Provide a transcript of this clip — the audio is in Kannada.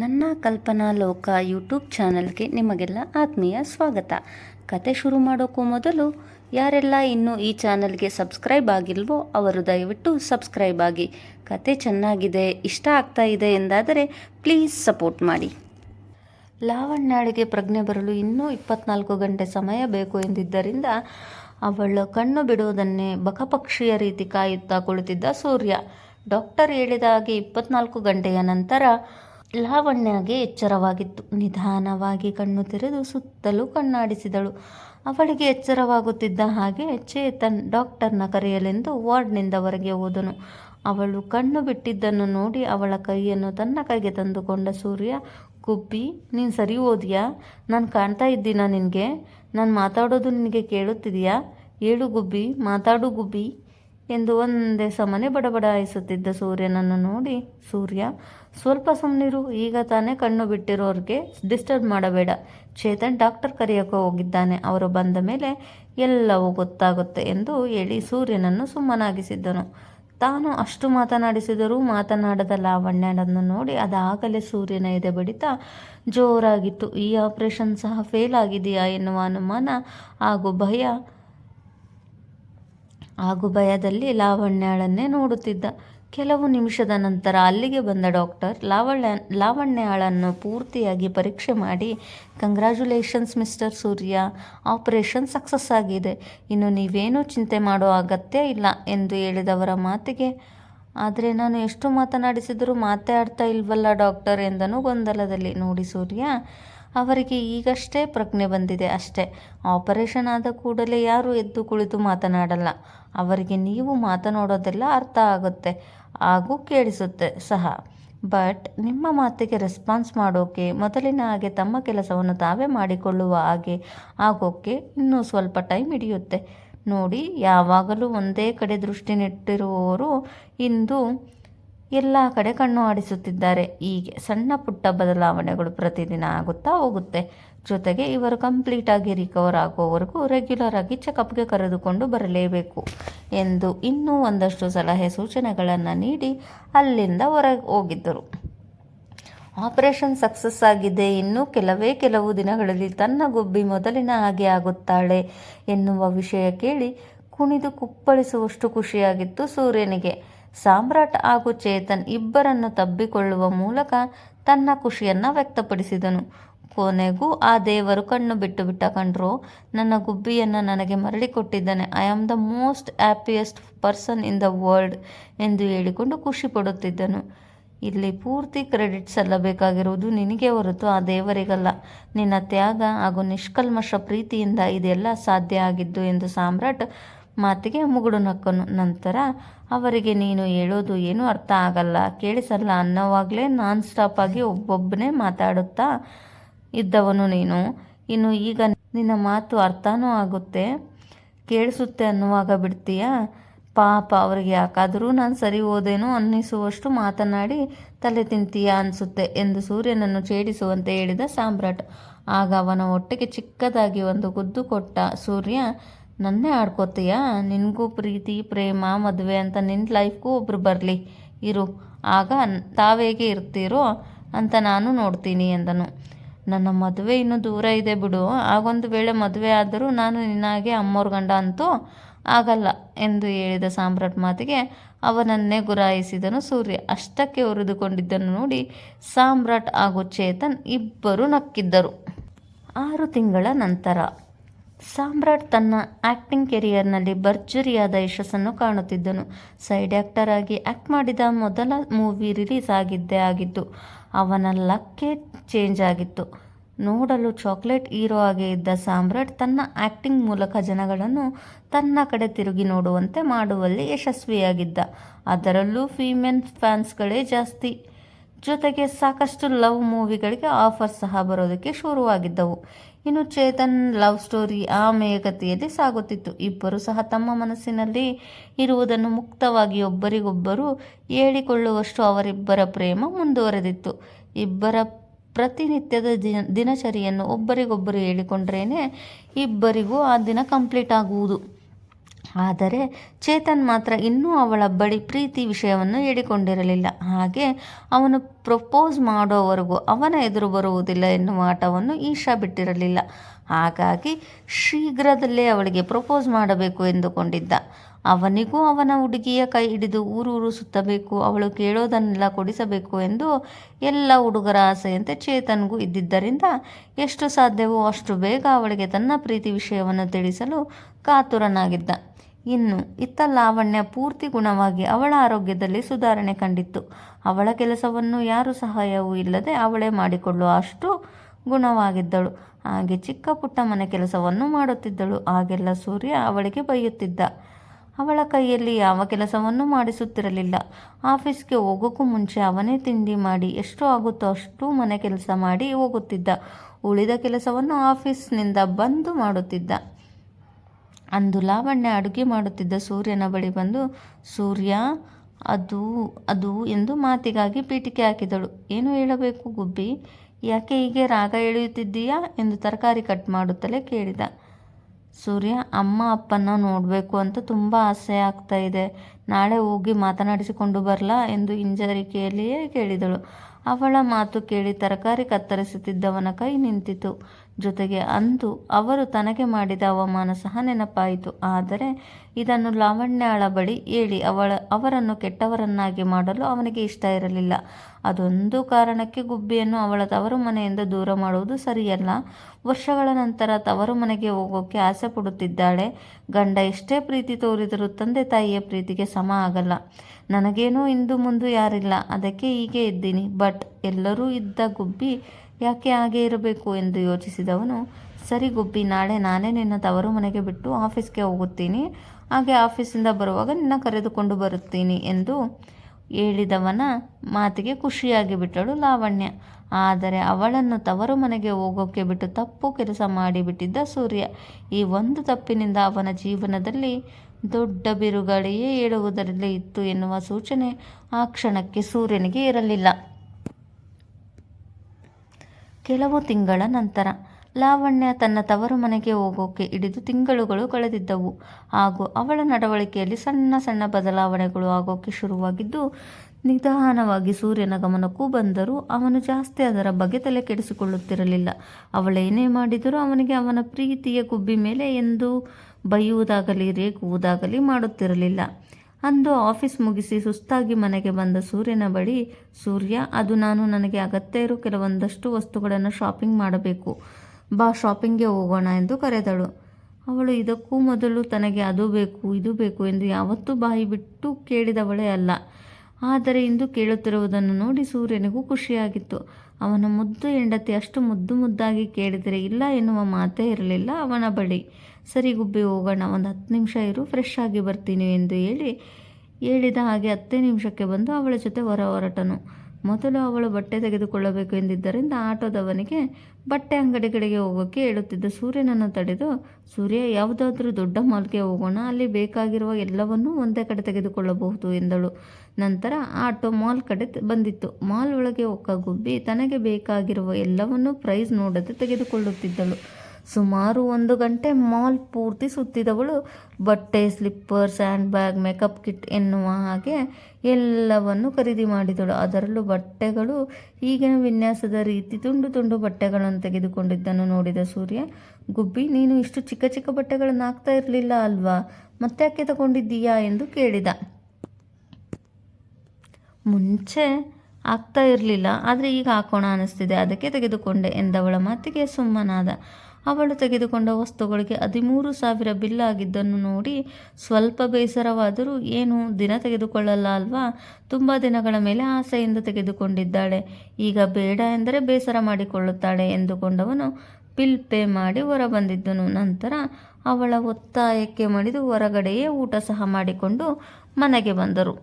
ನನ್ನ ಕಲ್ಪನಾ ಲೋಕ ಯೂಟ್ಯೂಬ್ ಚಾನಲ್ಗೆ ನಿಮಗೆಲ್ಲ ಆತ್ಮೀಯ ಸ್ವಾಗತ. ಕತೆ ಶುರು ಮಾಡೋಕ್ಕೂ ಮೊದಲು, ಯಾರೆಲ್ಲ ಇನ್ನೂ ಈ ಚಾನಲ್ಗೆ ಸಬ್ಸ್ಕ್ರೈಬ್ ಆಗಿಲ್ವೋ ಅವರು ದಯವಿಟ್ಟು ಸಬ್ಸ್ಕ್ರೈಬ್ ಆಗಿ. ಕತೆ ಚೆನ್ನಾಗಿದೆ, ಇಷ್ಟ ಆಗ್ತಾ ಇದೆ ಎಂದಾದರೆ ಪ್ಲೀಸ್ ಸಪೋರ್ಟ್ ಮಾಡಿ. ಲಾವಣ್ಯಾಳಿಗೆ ಪ್ರಜ್ಞೆ ಬರಲು ಇನ್ನೂ ಇಪ್ಪತ್ನಾಲ್ಕು ಗಂಟೆ ಸಮಯ ಬೇಕು ಎಂದಿದ್ದರಿಂದ ಅವಳ ಕಣ್ಣು ಬಿಡುವುದನ್ನೇ ಬಕಪಕ್ಷಿಯ ರೀತಿ ಕಾಯುತ್ತಾ ಕುಳಿತಿದ್ದ ಸೂರ್ಯ. ಡಾಕ್ಟರ್ ಹೇಳಿದ ಹಾಗೆ ಇಪ್ಪತ್ನಾಲ್ಕು ಗಂಟೆಯ ನಂತರ ಲಾವಣ್ಯಗೆ ಎಚ್ಚರವಾಗಿತ್ತು. ನಿಧಾನವಾಗಿ ಕಣ್ಣು ತೆರೆದು ಸುತ್ತಲೂ ಕಣ್ಣಾಡಿಸಿದಳು. ಅವಳಿಗೆ ಎಚ್ಚರವಾಗುತ್ತಿದ್ದ ಹಾಗೆ ಚೇತನ್ ಡಾಕ್ಟರ್ನ ಕರೆಯಲೆಂದು ವಾರ್ಡ್ನಿಂದ ಹೊರಗೆ ಹೋದನು. ಅವಳು ಕಣ್ಣು ಬಿಟ್ಟಿದ್ದನ್ನು ನೋಡಿ ಅವಳ ಕೈಯನ್ನು ತನ್ನ ಕೈಗೆ ತಂದುಕೊಂಡ ಸೂರ್ಯ, ಗುಬ್ಬಿ, ನೀನು ಸರಿ ಓದಿಯಾ ನಾನು ಕಾಣ್ತಾ ಇದ್ದೀನಾ ನಿನಗೆ? ನಾನು ಮಾತಾಡೋದು ನಿನಗೆ ಕೇಳುತ್ತಿದೆಯಾ? ಏಳು ಗುಬ್ಬಿ, ಮಾತಾಡು ಗುಬ್ಬಿ. ಎಂದು ಒಂದೇ ಸಮನೆ ಬಡಬಡಾಯಿಸುತ್ತಿದ್ದ ಸೂರ್ಯನನ್ನು ನೋಡಿ, ಸೂರ್ಯ, ಸ್ವಲ್ಪ ಸುಮ್ಮನಿರು ಈಗ ತಾನೇ ಕಣ್ಣು ಬಿಟ್ಟಿರೋರಿಗೆ ಡಿಸ್ಟರ್ಬ್ ಮಾಡಬೇಡ. ಚೇತನ್ ಡಾಕ್ಟರ್ ಕರೆಯೋಕೆ ಹೋಗಿದ್ದಾನೆ. ಅವರು ಬಂದ ಮೇಲೆ ಎಲ್ಲವೂ ಗೊತ್ತಾಗುತ್ತೆ ಎಂದು ಹೇಳಿ ಸೂರ್ಯನನ್ನು ಸುಮ್ಮನಾಗಿಸಿದ್ದನು. ತಾನು ಅಷ್ಟು ಮಾತನಾಡಿಸಿದರೂ ಮಾತನಾಡದ ಲಾವಣ್ಯನನ್ನು ನೋಡಿ ಅದಾಗಲೇ ಸೂರ್ಯನ ಎದೆ ಬಡಿತ ಜೋರಾಗಿತ್ತು. ಈ ಆಪರೇಷನ್ ಸಹ ಫೇಲ್ ಆಗಿದೆಯಾ? ಎನ್ನುವ ಅನುಮಾನ ಹಾಗೂ ಭಯ ಹಾಗೂ ಭಯದಲ್ಲಿ ಲಾವಣ್ಯಾಳನ್ನೇ ನೋಡುತ್ತಿದ್ದ. ಕೆಲವು ನಿಮಿಷದ ನಂತರ ಅಲ್ಲಿಗೆ ಬಂದ ಡಾಕ್ಟರ್ ಲಾವಣ್ಯ ಲಾವಣ್ಯಾಳನ್ನು ಪೂರ್ತಿಯಾಗಿ ಪರೀಕ್ಷೆ ಮಾಡಿ congratulations mister Surya. Operation success ಆಗಿದೆ. ಇನ್ನು ನೀವೇನೂ ಚಿಂತೆ ಮಾಡೋ ಅಗತ್ಯ ಇಲ್ಲ ಎಂದು ಹೇಳಿದವರ ಮಾತಿಗೆ. ಆದರೆ ನಾನು ಎಷ್ಟು ಮಾತನಾಡಿಸಿದರೂ ಮಾತಾಡ್ತಾ ಇಲ್ವಲ್ಲ ಡಾಕ್ಟರ್ ಎಂದನು ಗೊಂದಲದಲ್ಲಿ. ನೋಡಿ ಸೂರ್ಯ ಅವರಿಗೆ ಈಗಷ್ಟೇ ಪ್ರಜ್ಞೆ ಬಂದಿದೆ ಅಷ್ಟೇ. ಆಪರೇಷನ್ ಆದ ಕೂಡಲೇ ಯಾರು ಎದ್ದು ಕುಳಿತು ಮಾತನಾಡಲ್ಲ. ಅವರಿಗೆ ನೀವು ಮಾತನಾಡೋದೆಲ್ಲ ಅರ್ಥ ಆಗುತ್ತೆ, ಹಾಗೂ ಕೇಳಿಸುತ್ತೆ ಸಹ. ಬಟ್ ನಿಮ್ಮ ಮಾತಿಗೆ ರೆಸ್ಪಾನ್ಸ್ ಮಾಡೋಕೆ ಮೊದಲಿನ ಹಾಗೆ ತಮ್ಮ ಕೆಲಸವನ್ನು ತಾವೇ ಮಾಡಿಕೊಳ್ಳುವ ಹಾಗೆ ಆಗೋಕ್ಕೆ ಇನ್ನೂ ಸ್ವಲ್ಪ ಟೈಮ್ ಹಿಡಿಯುತ್ತೆ. ನೋಡಿ, ಯಾವಾಗಲೂ ಒಂದೇ ಕಡೆ ದೃಷ್ಟಿ ನೆಟ್ಟಿರುವವರು ಇಂದು ಎಲ್ಲ ಕಡೆ ಕಣ್ಣು ಆಡಿಸುತ್ತಿದ್ದಾರೆ. ಹೀಗೆ ಸಣ್ಣ ಪುಟ್ಟ ಬದಲಾವಣೆಗಳು ಪ್ರತಿದಿನ ಆಗುತ್ತಾ ಹೋಗುತ್ತೆ. ಜೊತೆಗೆ ಇವರು ಕಂಪ್ಲೀಟಾಗಿ ರಿಕವರ್ ಆಗುವವರೆಗೂ ರೆಗ್ಯುಲರ್ ಆಗಿ ಚೆಕಪ್ಗೆ ಕರೆದುಕೊಂಡು ಬರಲೇಬೇಕು ಎಂದು ಇನ್ನೂ ಒಂದಷ್ಟು ಸಲಹೆ ಸೂಚನೆಗಳನ್ನು ನೀಡಿ ಅಲ್ಲಿಂದ ಹೊರಗೆ ಹೋಗಿದ್ದರು. ಆಪರೇಷನ್ ಸಕ್ಸಸ್ ಆಗಿದೆ. ಇನ್ನು ಕೆಲವೇ ಕೆಲವು ದಿನಗಳಲ್ಲಿ ತನ್ನ ಗುಬ್ಬಿ ಮೊದಲಿನ ಹಾಗೆ ಆಗುತ್ತಾಳೆ ಎನ್ನುವ ವಿಷಯ ಕೇಳಿ ಕುಣಿದು ಕುಪ್ಪಳಿಸುವಷ್ಟು ಖುಷಿಯಾಗಿತ್ತು ಸೂರ್ಯನಿಗೆ. ಸಾಮ್ರಾಟ್ ಹಾಗೂ ಚೇತನ್ ಇಬ್ಬರನ್ನು ತಬ್ಬಿಕೊಳ್ಳುವ ಮೂಲಕ ತನ್ನ ಖುಷಿಯನ್ನು ವ್ಯಕ್ತಪಡಿಸಿದನು. ಕೊನೆಗೂ ಆ ದೇವರು ಕಣ್ಣು ಬಿಟ್ಟು ಬಿಟ್ಟ ಕಂಡ್ರು, ನನ್ನ ಗುಬ್ಬಿಯನ್ನು ನನಗೆ ಮರಳಿಕೊಟ್ಟಿದ್ದಾನೆ I am the most happiest person in the world ಎಂದು ಹೇಳಿಕೊಂಡು ಖುಷಿ ಪಡುತ್ತಿದ್ದನು. ಇಲ್ಲಿ ಪೂರ್ತಿ ಕ್ರೆಡಿಟ್ಸ್ ಎಲ್ಲ ಬೇಕಾಗಿರುವುದು ನಿನಗೆ ಹೊರತು ಆ ದೇವರಿಗಲ್ಲ. ನಿನ್ನ ತ್ಯಾಗ ಹಾಗೂ ನಿಷ್ಕಲ್ಮಶ ಪ್ರೀತಿಯಿಂದ ಇದೆಲ್ಲ ಸಾಧ್ಯ ಆಗಿದ್ದು ಎಂದು ಸಾಮ್ರಾಟ್ ಮಾತಿಗೆ ಮುಗುಡು ನಕ್ಕನು ನಂತರ, ಅವರಿಗೆ ನೀನು ಹೇಳೋದು ಏನೂ ಅರ್ಥ ಆಗಲ್ಲ. ಕೇಳಿಸಲ್ಲ. ಅನ್ನೋವಾಗಲೇ ನಾನ್ ಸ್ಟಾಪ್ ಆಗಿ ಒಬ್ಬೊಬ್ಬನೇ ಮಾತಾಡುತ್ತಾ ಇದ್ದವನು ನೀನು. ಇನ್ನು ಈಗ ನಿನ್ನ ಮಾತು ಅರ್ಥನೂ ಆಗುತ್ತೆ. ಕೇಳಿಸುತ್ತೆ ಅನ್ನುವಾಗ ಬಿಡ್ತೀಯಾ? ಪಾಪ, ಅವರಿಗೆ ಯಾಕಾದರೂ ನಾನು ಸರಿ ಹೋದೇನೋ ಅನ್ನಿಸುವಷ್ಟು ಮಾತನಾಡಿ ತಲೆ ತಿಂತೀಯಾ ಅನಿಸುತ್ತೆ ಎಂದು ಸೂರ್ಯನನ್ನು ಛೇಡಿಸುವಂತೆ ಹೇಳಿದ ಸಾಮ್ರಾಟ್. ಆಗ ಅವನ ಹೊಟ್ಟೆಗೆ ಚಿಕ್ಕದಾಗಿ ಒಂದು ಗುದ್ದು ಕೊಟ್ಟ ಸೂರ್ಯ ನನ್ನೇ ಆಡ್ಕೋತೀಯ? ನಿನಗೂ ಪ್ರೀತಿ, ಪ್ರೇಮ, ಮದುವೆ ಅಂತ ನಿನ್ನ ಲೈಫ್ಗೂ ಒಬ್ಬರು ಬರಲಿ. ಇರು, ಆಗ ತಾವೇಗೆ ಇರ್ತೀರೋ ಅಂತ ನಾನು ನೋಡ್ತೀನಿ ಎಂದನು. ನನ್ನ ಮದುವೆ ಇನ್ನೂ ದೂರ ಇದೆ ಬಿಡು. ಆಗೊಂದು ವೇಳೆ ಮದುವೆ ಆದರೂ ನಾನು ನಿನ್ನಾಗೆ ಅಮ್ಮೋರ್ ಗಂಡ ಅಂತೂ ಆಗಲ್ಲ ಎಂದು ಹೇಳಿದ ಸಾಮ್ರಾಟ್ ಮಾತಿಗೆ ಅವನನ್ನೇ ಗುರಾಯಿಸಿದನು ಸೂರ್ಯ. ಅಷ್ಟಕ್ಕೆ ಉರಿದುಕೊಂಡಿದ್ದನ್ನು ನೋಡಿ ಸಾಮ್ರಾಟ್ ಹಾಗೂ ಚೇತನ್ ಇಬ್ಬರು ನಕ್ಕಿದ್ದರು. ಆರು ತಿಂಗಳ ನಂತರ ಸಾಮ್ರಾಟ್ ತನ್ನ ಆ್ಯಕ್ಟಿಂಗ್ ಕೆರಿಯರ್ನಲ್ಲಿ ಭರ್ಜರಿಯಾದ ಯಶಸ್ಸನ್ನು ಕಾಣುತ್ತಿದ್ದನು. ಸೈಡ್ ಆ್ಯಕ್ಟರ್ ಆಗಿ ಆ್ಯಕ್ಟ್ ಮಾಡಿದ ಮೊದಲ ಮೂವಿ ರಿಲೀಸ್ ಆಗಿದ್ದೇ ಆಗಿತ್ತು. ಅವನ ಲಕ್ಕೇ ಚೇಂಜ್ ಆಗಿತ್ತು. ನೋಡಲು ಚಾಕ್ಲೇಟ್ ಹೀರೋ ಆಗಿ ಇದ್ದ ಸಾಮ್ರಾಟ್ ತನ್ನ ಆ್ಯಕ್ಟಿಂಗ್ ಮೂಲಕ ಜನಗಳನ್ನು ತನ್ನ ಕಡೆ ತಿರುಗಿ ನೋಡುವಂತೆ ಮಾಡುವಲ್ಲಿ ಯಶಸ್ವಿಯಾಗಿದ್ದ. ಅದರಲ್ಲೂ ಫೀಮೇಲ್ ಫ್ಯಾನ್ಸ್ಗಳೇ ಜಾಸ್ತಿ. ಜೊತೆಗೆ ಸಾಕಷ್ಟು ಲವ್ ಮೂವಿಗಳಿಗೆ ಆಫರ್ ಸಹ ಬರೋದಕ್ಕೆ ಶುರುವಾಗಿದ್ದವು. ಇನ್ನು ಚೇತನ್ ಲವ್ ಸ್ಟೋರಿ ಆ ಮೇಗತಿಯಲ್ಲಿ ಸಾಗುತ್ತಿತ್ತು. ಇಬ್ಬರು ಸಹ ತಮ್ಮ ಮನಸ್ಸಿನಲ್ಲಿ ಇರುವುದನ್ನು ಮುಕ್ತವಾಗಿ ಒಬ್ಬರಿಗೊಬ್ಬರು ಹೇಳಿಕೊಳ್ಳುವಷ್ಟು ಅವರಿಬ್ಬರ ಪ್ರೇಮ ಮುಂದುವರೆದಿತ್ತು. ಇಬ್ಬರ ಪ್ರತಿನಿತ್ಯದ ದಿನ, ದಿನಚರಿಯನ್ನು ಒಬ್ಬರಿಗೊಬ್ಬರು ಹೇಳಿಕೊಂಡ್ರೇ ಇಬ್ಬರಿಗೂ ಆ ದಿನ ಕಂಪ್ಲೀಟ್ ಆಗುವುದು. ಆದರೆ ಚೇತನ್ ಮಾತ್ರ ಇನ್ನೂ ಅವಳ ಬಳಿ ಪ್ರೀತಿ ವಿಷಯವನ್ನು ಹೇಳಿಕೊಂಡಿರಲಿಲ್ಲ. ಹಾಗೆ ಅವನು ಪ್ರಪೋಸ್ ಮಾಡೋವರೆಗೂ ಅವನ ಎದುರು ಬರುವುದಿಲ್ಲ ಎನ್ನುವ ಆಟವನ್ನು ಈಶಾ ಬಿಟ್ಟಿರಲಿಲ್ಲ. ಹಾಗಾಗಿ ಶೀಘ್ರದಲ್ಲೇ ಅವಳಿಗೆ ಪ್ರಪೋಸ್ ಮಾಡಬೇಕು ಎಂದುಕೊಂಡಿದ್ದ. ಅವನಿಗೂ ಅವನ ಹುಡುಗಿಯ ಕೈ ಹಿಡಿದು ಊರೂರು ಸುತ್ತಬೇಕು, ಅವಳು ಕೇಳೋದನ್ನೆಲ್ಲ ಕೊಡಿಸಬೇಕು ಎಂದು ಎಲ್ಲ ಹುಡುಗರ ಆಸೆಯಂತೆ ಚೇತನ್ಗೂ ಇದ್ದಿದ್ದರಿಂದ ಎಷ್ಟು ಸಾಧ್ಯವೋ ಅಷ್ಟು ಬೇಗ ಅವಳಿಗೆ ತನ್ನ ಪ್ರೀತಿ ವಿಷಯವನ್ನು ತಿಳಿಸಲು ಕಾತುರನಾಗಿದ್ದ. ಇನ್ನು ಇತ್ತ ಲಾವಣ್ಯ ಪೂರ್ತಿ ಗುಣವಾಗಿ ಅವಳ ಆರೋಗ್ಯದಲ್ಲಿ ಸುಧಾರಣೆ ಕಂಡಿತ್ತು. ಅವಳ ಕೆಲಸವನ್ನು ಯಾರು ಸಹಾಯವೂ ಇಲ್ಲದೆ ಅವಳೇ ಮಾಡಿಕೊಳ್ಳುವ ಅಷ್ಟು ಗುಣವಾಗಿದ್ದಳು. ಹಾಗೆ ಚಿಕ್ಕ ಪುಟ್ಟ ಮನೆ ಕೆಲಸವನ್ನು ಮಾಡುತ್ತಿದ್ದಳು. ಆಗೆಲ್ಲ ಸೂರ್ಯ ಅವಳಿಗೆ ಬೈಯುತ್ತಿದ್ದ. ಅವಳ ಕೈಯಲ್ಲಿ ಯಾವ ಕೆಲಸವನ್ನು ಮಾಡಿಸುತ್ತಿರಲಿಲ್ಲ. ಆಫೀಸ್ಗೆ ಹೋಗೋಕ್ಕೂ ಮುಂಚೆ ಅವನೇ ತಿಂಡಿ ಮಾಡಿ ಎಷ್ಟು ಆಗುತ್ತೋ ಅಷ್ಟು ಮನೆ ಕೆಲಸ ಮಾಡಿ ಹೋಗುತ್ತಿದ್ದ. ಉಳಿದ ಕೆಲಸವನ್ನು ಆಫೀಸ್ನಿಂದ ಬಂದು ಮಾಡುತ್ತಿದ್ದ. ಅಂದು ಲಾವಣ್ಯ ಅಡುಗೆ ಮಾಡುತ್ತಿದ್ದ ಸೂರ್ಯನ ಬಳಿ ಬಂದು, ಸೂರ್ಯ, ಅದು ಅದು ಎಂದು ಮಾತಿಗಾಗಿ ಪೀಠಿಕೆ ಹಾಕಿದಳು. ಏನು ಹೇಳಬೇಕು ಗುಬ್ಬಿ? ಯಾಕೆ ಹೀಗೆ ರಾಗ ಎಳೆಯುತ್ತಿದ್ದೀಯಾ? ಎಂದು ತರಕಾರಿ ಕಟ್ ಮಾಡುತ್ತಲೇ ಕೇಳಿದ. ಸೂರ್ಯ, ಅಮ್ಮ, ಅಪ್ಪನ ನೋಡಬೇಕು ಅಂತ ತುಂಬ ಆಸೆ ಆಗ್ತಾ ಇದೆ. ನಾಳೆ ಹೋಗಿ ಮಾತನಾಡಿಸಿಕೊಂಡು ಬರಲಾ ಎಂದು ಹಿಂಜರಿಕೆಯಲ್ಲಿಯೇ ಕೇಳಿದಳು. ಅವಳ ಮಾತು ಕೇಳಿ ತರಕಾರಿ ಕತ್ತರಿಸುತ್ತಿದ್ದವನ ಕೈ ನಿಂತಿತು. ಜೊತೆಗೆ ಅಂದು ಅವರು ತನಗೆ ಮಾಡಿದ ಅವಮಾನ ಸಹ ನೆನಪಾಯಿತು. ಆದರೆ ಇದನ್ನು ಲಾವಣ್ಯಾಳ ಬಳಿ ಹೇಳಿ ಅವಳ, ಅವರನ್ನು ಕೆಟ್ಟವರನ್ನಾಗಿ ಮಾಡಲು ಅವನಿಗೆ ಇಷ್ಟ ಇರಲಿಲ್ಲ. ಅದೊಂದು ಕಾರಣಕ್ಕೆ ಗುಬ್ಬಿಯನ್ನು ಅವಳ ತವರು ಮನೆಯಿಂದ ದೂರ ಮಾಡುವುದು ಸರಿಯಲ್ಲ. ವರ್ಷಗಳ ನಂತರ ತವರು ಮನೆಗೆ ಹೋಗೋಕ್ಕೆ ಆಸೆ ಪಡುತ್ತಿದ್ದಾಳೆ. ಗಂಡ ಎಷ್ಟೇ ಪ್ರೀತಿ ತೋರಿದರೂ ತಂದೆ ತಾಯಿಯ ಪ್ರೀತಿಗೆ ಸಮ ಆಗಲ್ಲ. ನನಗೇನೂ ಇಂದು ಮುಂದು ಯಾರಿಲ್ಲ. ಅದಕ್ಕೆ ಹೀಗೆ ಇದ್ದೀನಿ. ಬಟ್ ಎಲ್ಲರೂ ಇದ್ದ ಗುಬ್ಬಿ ಯಾಕೆ ಹಾಗೆ ಇರಬೇಕು ಎಂದು ಯೋಚಿಸಿದವನು, ಸರಿ ಗುಬ್ಬಿ, ನಾಳೆ ನಾನೇ ನಿನ್ನ ತವರು ಮನೆಗೆ ಬಿಟ್ಟು ಆಫೀಸ್ಗೆ ಹೋಗುತ್ತೀನಿ. ಹಾಗೆ ಆಫೀಸಿಂದ ಬರುವಾಗ ನಿನ್ನ ಕರೆದುಕೊಂಡು ಬರುತ್ತೀನಿ ಎಂದು ಹೇಳಿದವನ ಮಾತಿಗೆ ಖುಷಿಯಾಗಿ ಬಿಟ್ಟಳು ಲಾವಣ್ಯ. ಆದರೆ ಅವಳನ್ನು ತವರು ಮನೆಗೆ ಹೋಗೋಕ್ಕೆ ಬಿಟ್ಟು ತಪ್ಪು ಕೆಲಸ ಮಾಡಿಬಿಟ್ಟಿದ್ದ ಸೂರ್ಯ. ಈ ಒಂದು ತಪ್ಪಿನಿಂದ ಅವನ ಜೀವನದಲ್ಲಿ ದೊಡ್ಡ ಬಿರುಗಾಳಿಯೇ ಏಳುವುದರಲ್ಲಿ ಇತ್ತು ಎನ್ನುವ ಸೂಚನೆ ಆ ಕ್ಷಣಕ್ಕೆ ಸೂರ್ಯನಿಗೆ ಇರಲಿಲ್ಲ. ಕೆಲವು ತಿಂಗಳ ನಂತರ ಲಾವಣ್ಯ ತನ್ನ ತವರು ಮನೆಗೆ ಹೋಗೋಕೆ ಹಿಡಿದು ತಿಂಗಳುಗಳು ಕಳೆದಿದ್ದವು. ಹಾಗೂ ಅವಳ ನಡವಳಿಕೆಯಲ್ಲಿ ಸಣ್ಣ ಸಣ್ಣ ಬದಲಾವಣೆಗಳು ಆಗೋಕೆ ಶುರುವಾಗಿದ್ದು ನಿಧಾನವಾಗಿ ಸೂರ್ಯನ ಗಮನಕ್ಕೂ ಬಂದರೂ ಅವನು ಜಾಸ್ತಿ ಅದರ ಬಗ್ಗೆ ತಲೆ ಕೆಡಿಸಿಕೊಳ್ಳುತ್ತಿರಲಿಲ್ಲ. ಅವಳೇನೇ ಮಾಡಿದರೂ ಅವನಿಗೆ ಅವನ ಪ್ರೀತಿಯ ಗುಬ್ಬಿ ಮೇಲೆ ಎಂದು ಬೈಯುವುದಾಗಲಿ, ರೇಗುವುದಾಗಲಿ ಮಾಡುತ್ತಿರಲಿಲ್ಲ. ಅಂದು ಆಫೀಸ್ ಮುಗಿಸಿ ಸುಸ್ತಾಗಿ ಮನೆಗೆ ಬಂದ ಸೂರ್ಯನ ಬಳಿ, ಸೂರ್ಯ, ಅದು ನಾನು, ನನಗೆ ಅಗತ್ಯ ಇರೋ ಕೆಲವೊಂದಷ್ಟು ವಸ್ತುಗಳನ್ನು ಶಾಪಿಂಗ್ ಮಾಡಬೇಕು. ಬಾ, ಶಾಪಿಂಗ್ಗೆ ಹೋಗೋಣ ಎಂದು ಕರೆದಳು. ಅವಳು ಇದಕ್ಕೂ ಮೊದಲು, ತನಗೆ ಅದು ಬೇಕು, ಇದು ಬೇಕು ಎಂದು ಯಾವತ್ತೂ ಬಾಯಿ ಬಿಟ್ಟು ಕೇಳಿದವಳೇ ಅಲ್ಲ. ಆದರೆ ಇಂದು ಕೇಳುತ್ತಿರುವುದನ್ನು ನೋಡಿ ಸೂರ್ಯನಿಗೂ ಖುಷಿಯಾಗಿತ್ತು. ಅವನ ಮುದ್ದು ಹೆಂಡತಿ ಅಷ್ಟು ಮುದ್ದು ಮುದ್ದಾಗಿ ಕೇಳಿದರೆ ಇಲ್ಲ ಎನ್ನುವ ಮಾತೇ ಇರಲಿಲ್ಲ ಅವನ ಬಳಿ. ಸರಿ ಗುಬ್ಬಿ ಹೋಗೋಣ, ಒಂದು ಹತ್ತು ನಿಮಿಷ ಇರು ಫ್ರೆಶ್ ಆಗಿ ಬರ್ತೀನಿ ಎಂದು ಹೇಳಿ, ಹೇಳಿದ ಹಾಗೆ ಹತ್ತೇ ನಿಮಿಷಕ್ಕೆ ಬಂದು ಅವಳ ಜೊತೆ ಹೊರ ಹೊರಟನು. ಮೊದಲು ಅವಳು ಬಟ್ಟೆ ತೆಗೆದುಕೊಳ್ಳಬೇಕು ಎಂದಿದ್ದರಿಂದ ಆಟೋದವನಿಗೆ ಬಟ್ಟೆ ಅಂಗಡಿಗಳಿಗೆ ಹೋಗೋಕ್ಕೆ ಹೇಳುತ್ತಿದ್ದ ಸೂರ್ಯನನ್ನು ತಡೆದು, ಸೂರ್ಯ, ಯಾವುದಾದ್ರೂ ದೊಡ್ಡ ಮಾಲ್ಗೆ ಹೋಗೋಣ, ಅಲ್ಲಿ ಬೇಕಾಗಿರುವ ಎಲ್ಲವನ್ನೂ ಒಂದೇ ಕಡೆ ತೆಗೆದುಕೊಳ್ಳಬಹುದು ಎಂದಳು. ನಂತರ ಆಟೋ ಮಾಲ್ ಕಡೆ ಬಂದಿತ್ತು. ಮಾಲ್ ಒಳಗೆ ಒಕ್ಕ ಗುಬ್ಬಿ ತನಗೆ ಬೇಕಾಗಿರುವ ಎಲ್ಲವನ್ನೂ ಪ್ರೈಸ್ ನೋಡದೆ ತೆಗೆದುಕೊಳ್ಳುತ್ತಿದ್ದಳು. ಸುಮಾರು ಒಂದು ಗಂಟೆ ಮಾಲ್ ಪೂರ್ತಿ ಸುತ್ತಿದವಳು. ಬಟ್ಟೆ, slipper sand bag makeup kit ಎನ್ನುವ ಹಾಗೆ ಎಲ್ಲವನ್ನು ಖರೀದಿ ಮಾಡಿದಳು. ಅದರಲ್ಲೂ ಬಟ್ಟೆಗಳು ಈಗಿನ ವಿನ್ಯಾಸದ ರೀತಿ ತುಂಡು ತುಂಡು ಬಟ್ಟೆಗಳನ್ನು ತೆಗೆದುಕೊಂಡಿದ್ದನ್ನು ನೋಡಿದ ಸೂರ್ಯ, ಗುಬ್ಬಿ, ನೀನು ಇಷ್ಟು ಚಿಕ್ಕ ಚಿಕ್ಕ ಬಟ್ಟೆಗಳನ್ನು ಹಾಕ್ತಾ ಇರಲಿಲ್ಲ ಅಲ್ವಾ? ಮತ್ತೆ ಯಾಕೆ ತಗೊಂಡಿದ್ದೀಯಾ? ಎಂದು ಕೇಳಿದ. ಮುಂಚೆ ಆಗ್ತಾ ಇರಲಿಲ್ಲ, ಆದರೆ ಈಗ ಹಾಕೋಣ ಅನ್ನಿಸ್ತಿದೆ ಅದಕ್ಕೆ ತೆಗೆದುಕೊಂಡೆ ಎಂದವಳ ಮಾತಿಗೆ ಸುಮ್ಮನಾದ. ಅವಳು ತೆಗೆದುಕೊಂಡ ವಸ್ತುಗಳಿಗೆ ಹದಿಮೂರು ಸಾವಿರ ಬಿಲ್ ಆಗಿದ್ದನ್ನು ನೋಡಿ ಸ್ವಲ್ಪ ಬೇಸರವಾದರೂ ಏನು ದಿನ ತೆಗೆದುಕೊಳ್ಳಲ್ಲ ಅಲ್ವಾ ತುಂಬ ದಿನಗಳ ಮೇಲೆ ಆಸೆಯಿಂದ ತೆಗೆದುಕೊಂಡಿದ್ದಾಳೆ. ಈಗ ಬೇಡ ಎಂದರೆ ಬೇಸರ ಮಾಡಿಕೊಳ್ಳುತ್ತಾಳೆ ಎಂದುಕೊಂಡವನು ಬಿಲ್ ಪೇ ಮಾಡಿ ಹೊರ ಬಂದಿದ್ದನು ನಂತರ ಅವಳ ಒತ್ತಾಯಕ್ಕೆ ಮಣಿದು ಹೊರಗಡೆಯೇ ಊಟ ಸಹ ಮಾಡಿಕೊಂಡು ಮನೆಗೆ ಬಂದರು.